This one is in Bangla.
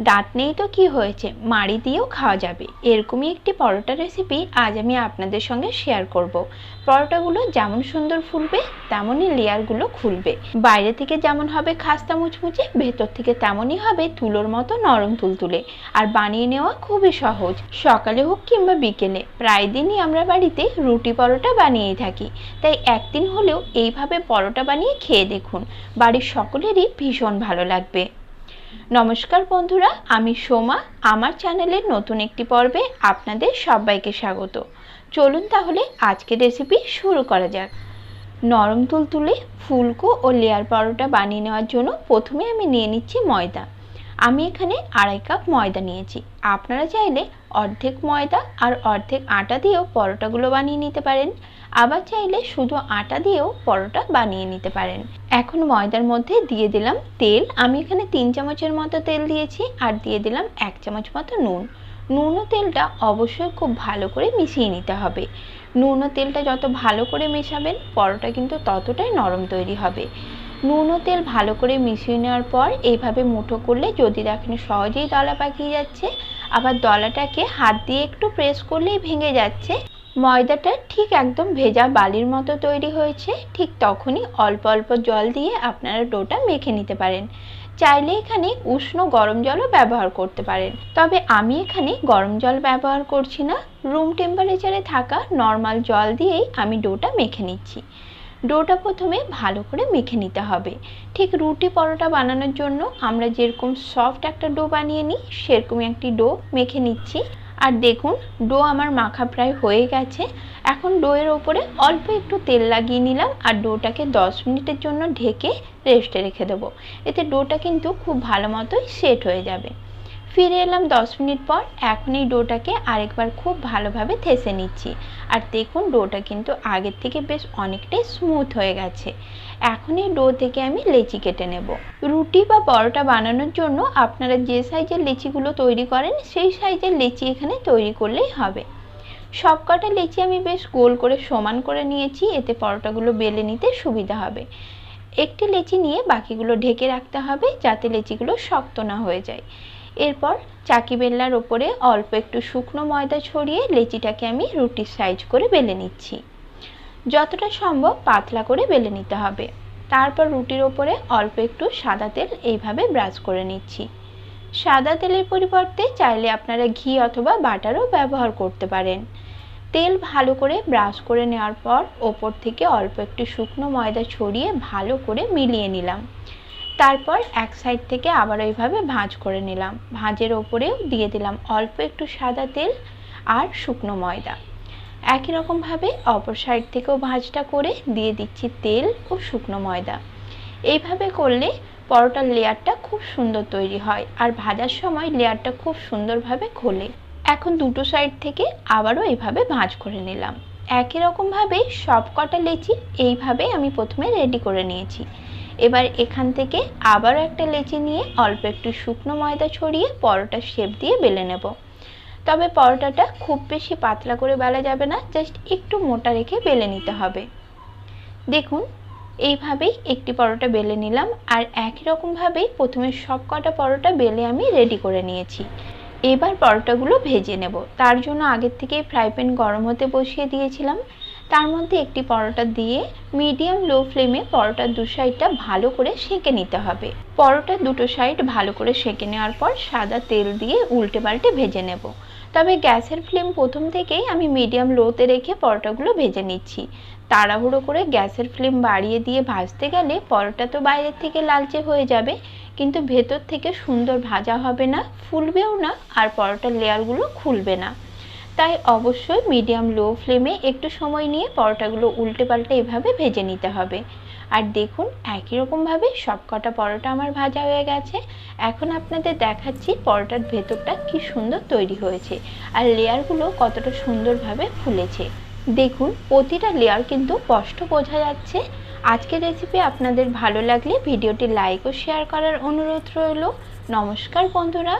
দাঁত নেই তো কি হয়েছে? মাড়ি দিয়েও খাওয়া যাবে। এরকমই একটি পরোটা রেসিপি আজ আমি আপনাদের সঙ্গে শেয়ার করব। পরোটাগুলো যেমন সুন্দর ফুলবে, তেমনই লেয়ারগুলো খুলবে। বাইরে থেকে যেমন হবে খাস্তা মুচমুচে, ভেতর থেকে তেমনই হবে তুলোর মতো নরম তুলতুলে। আর বানিয়ে নেওয়া খুবই সহজ। সকালে হোক কিংবা বিকেলে, প্রায় দিনই আমরা বাড়িতে রুটি পরোটা বানিয়ে থাকি। তাই একদিন হলেও এইভাবে পরোটা বানিয়ে খেয়ে দেখুন। বাড়ির সকলেরই ভীষণ ভালো লাগবে। নমস্কার বন্ধুরা, আমি সোমা। আমার চ্যানেলের নতুন একটি পর্বে আপনাদের সবাইকে স্বাগত। চলুন তাহলে আজকের রেসিপি শুরু করা যাক। নরম তুলতুলে ফুলকো ও লেয়ার পরোটা বানিয়ে নেওয়ার জন্য প্রথমে আমি নিয়ে নিচ্ছি ময়দা। আমি এখানে আড়াই কাপ ময়দা নিয়েছি। আপনারা চাইলে অর্ধেক ময়দা আর অর্ধেক আটা দিয়েও পরোটাগুলো বানিয়ে নিতে পারেন। আবার চাইলে শুধু আটা দিয়েও পরোটা বানিয়ে নিতে পারেন। এখন ময়দার মধ্যে দিয়ে দিলাম তেল। আমি এখানে তিন চামচের মতো তেল দিয়েছি আর দিয়ে দিলাম এক চামচ মতো নুন। নুন তেলটা অবশ্যই খুব ভালো করে মিশিয়ে নিতে হবে। নুন তেলটা যত ভালো করে মেশাবেন, পরোটা কিন্তু ততটাই নরম তৈরি হবে। নুন তেল ভালো করে মিশিয়ে নেওয়ার পর এইভাবে মুঠো করলে যদি দেখেন সহজেই দলা পাকিয়ে যাচ্ছে। আবার দলাটাকে হাত দিয়ে একটু প্রেস করলেই ভেঙে যাচ্ছে। ময়দাটা ঠিক একদম ভেজা বালির মতো তৈরি হয়েছে। ঠিক তখনই অল্প অল্প জল দিয়ে আপনারা ডোটা মেখে নিতে পারেন। চাইলে এখানে উষ্ণ গরম জলও ব্যবহার করতে পারেন। তবে আমি এখানে গরম জল ব্যবহার করছি না। রুম টেম্পারেচারে থাকা নর্মাল জল দিয়েই আমি ডোটা মেখে নিচ্ছি। ডোটা প্রথমে ভালো করে মেখে নিতে হবে। ঠিক রুটি পরোটা বানানোর জন্য আমরা যেরকম সফট একটা ডো বানিয়ে নিই, সেরকমই একটি ডো মেখে নিচ্ছি। আর দেখুন, ডো আমার মাখা প্রায় হয়ে গেছে। এখন ডোয়ের ওপরে অল্প একটু তেল লাগিয়ে নিলাম আর ডোটাকে দশ মিনিটের জন্য ঢেকে রেস্টে রেখে দেবো। এতে ডোটা কিন্তু খুব ভালো মতোই সেট হয়ে যাবে। ফিরে এলাম দশ মিনিট পর। এখন এই ডোটাকে আরেকবার খুব ভালোভাবে থেসে নিচ্ছি। আর দেখুন, ডোটা কিন্তু আগের থেকে বেশ অনেকটাই স্মুথ হয়ে গেছে। এখন এই ডো থেকে আমি লেচি কেটে নেব। রুটি বা পরোটা বানানোর জন্য আপনারা যে সাইজের লেচিগুলো তৈরি করেন, সেই সাইজের লেচি এখানে তৈরি করলেই হবে। সব কটা লেচি আমি বেশ গোল করে সমান করে নিয়েছি, এতে পরোটাগুলো বেলে নিতে সুবিধা হবে। একটি লেচি নিয়ে বাকিগুলো ঢেকে রাখতে হবে, যাতে লেচিগুলো শক্ত না হয়ে যায়। এরপর চাকি বেল্লার ওপরে অল্প একটু শুকনো ময়দা ছড়িয়ে লেচিটাকে আমি রুটির সাইজ করে বেলে নিচ্ছি। যতটা সম্ভব পাতলা করে বেলে নিতে হবে। তারপর রুটির ওপরে অল্প একটু সাদা তেল এইভাবে ব্রাশ করে নিচ্ছি। সাদা তেলের পরিবর্তে চাইলে আপনারা ঘি অথবা বাটারও ব্যবহার করতে পারেন। তেল ভালো করে ব্রাশ করে নেওয়ার পর ওপর থেকে অল্প একটু শুকনো ময়দা ছড়িয়ে ভালো করে মিলিয়ে নিলাম। তারপর এক সাইড থেকে আবার ওইভাবে ভাঁজ করে নিলাম। ভাঁজের ওপরেও দিয়ে দিলাম অল্প একটু সাদা তেল আর শুকনো ময়দা। একই রকমভাবে অপর সাইড থেকেও ভাঁজটা করে দিয়ে দিচ্ছি তেল ও শুকনো ময়দা। এইভাবে করলে পরোটার লেয়ারটা খুব সুন্দর তৈরি হয় আর ভাজার সময় লেয়ারটা খুব সুন্দরভাবে খোলে এখন দুটো সাইড থেকে আবারও এইভাবে ভাঁজ করে নিলাম। একই রকমভাবে সব কটা লেচি এইভাবে আমি প্রথমে রেডি করে নিয়েছি। এবার এখান থেকে আবারও একটা লেচি নিয়ে অল্প একটু শুকনো ময়দা ছড়িয়ে পরোটার শেপ দিয়ে বেলে নেব। তবে পরোটাটা খুব বেশি পাতলা করে বেলা যাবে না জাস্ট একটু মোটা রেখে বেলে নিতে হবে। দেখুন, এইভাবেই একটি পরোটা বেলে নিলাম আর একই রকমভাবেই প্রথমে সব কটা পরোটা বেলে আমি রেডি করে নিয়েছি। এবার পরোটাগুলো ভেজে নেব। তার জন্য আগের থেকেই ফ্রাই প্যান গরম হতে বসিয়ে দিয়েছিলাম। তার মধ্যে একটি পরোটা দিয়ে মিডিয়াম লো ফ্লেমে পরোটার দু সাইডটা ভালো করে সেঁকে নিতে হবে। পরোটার দুটো সাইড ভালো করে সেঁকে নেওয়ার পর সাদা তেল দিয়ে উল্টে পাল্টে ভেজে নেব। তবে গ্যাসের ফ্লেম প্রথম থেকেই আমি মিডিয়াম লোতে রেখে পরোটাগুলো ভেজে নিচ্ছি। তাড়াহুড়ো করে গ্যাসের ফ্লেম বাড়িয়ে দিয়ে ভাজতে গেলে পরোটা তো বাইরের থেকে লালচে হয়ে যাবে, কিন্তু ভেতর থেকে সুন্দর ভাজা হবে না, ফুলবেও না, আর পরোটার লেয়ারগুলো খুলবে না। তাই অবশ্যই মিডিয়াম লো ফ্লেমে একটু সময় নিয়ে পরোটাগুলো উল্টে পাল্টে এভাবে ভেজে নিতে হবে। আর দেখুন, একই রকমভাবে সব কটা পরোটা আমার ভাজা হয়ে গেছে। এখন আপনাদের দেখাচ্ছি পরোটার ভেতরটা কি সুন্দর তৈরি হয়েছে আর লেয়ারগুলো কতটা সুন্দরভাবে ফুলেছে। দেখুন, প্রতিটা লেয়ার কিন্তু স্পষ্ট বোঝা যাচ্ছে। আজকের রেসিপি আপনাদের ভালো লাগলে ভিডিওটি লাইক ও শেয়ার করার অনুরোধ রইল। নমস্কার বন্ধুরা।